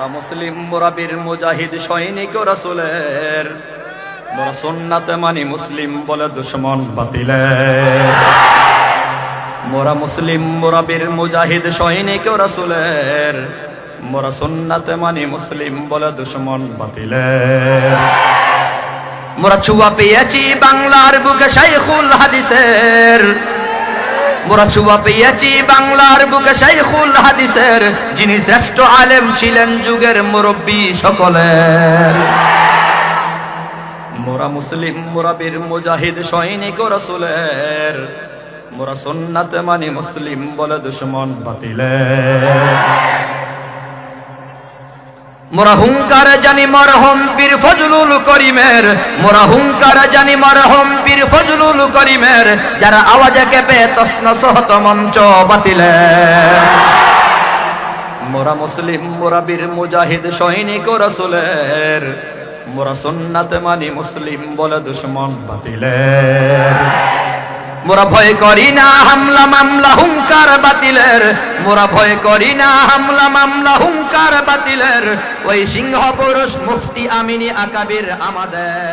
মোরা মুসলিম মোরা বীর মুজাহিদ, সৈনিক রাসুলের। মোরা সুন্নাতে মানি মুসলিম বলে দুশ্মন বাতিলে মোরা মুসলিম মোরা বীর মুজাহিদ, সৈনিক রাসুলের। মোরা সুন্নাতে মানি মুসলিম বলে দুশ্মন বাতিলে মোরা ছুয়া পেয়েছি বাংলার বুকে শাইখুল হাদিসের। মোরা পেয়েছি বাংলার বুকে শাইখুল হাদিসের। যিনি শ্রেষ্ঠ আলেম ছিলেন যুগের মুরব্বী সকলের। মোরা মুসলিম, মোরা বীর, মুজাহিদ, সৈনিক রসুলের। মোরা সুন্নাতে মানি মুসলিম বলে দুশ্মন বাতিলের। মোরা হুঙ্কার জানি মরহম পীর ফজলুল করিমের, মোরা হুঙ্কার জানি মরহম পীর ফজলুল করিমের, যারা আওয়াজে কেঁপে তসন সহত মঞ্চ বাতিলে। মোরা মুসলিম, মোরা বীর, মুজাহিদ, সৈনিক রসুলের, মোরা সুন্নাতে মানি মুসলিম বলে দুশ্মন বাতিলের মোরা ভয় করি না, হামলা মামলা, হুঙ্কার বাতিলের মোরা ভয় করি না, হামলা মামলা হুঙ্কার বাতিলের। ওই সিংহ পুরুষ মুফতি আমিনী আকাবির আমাদের।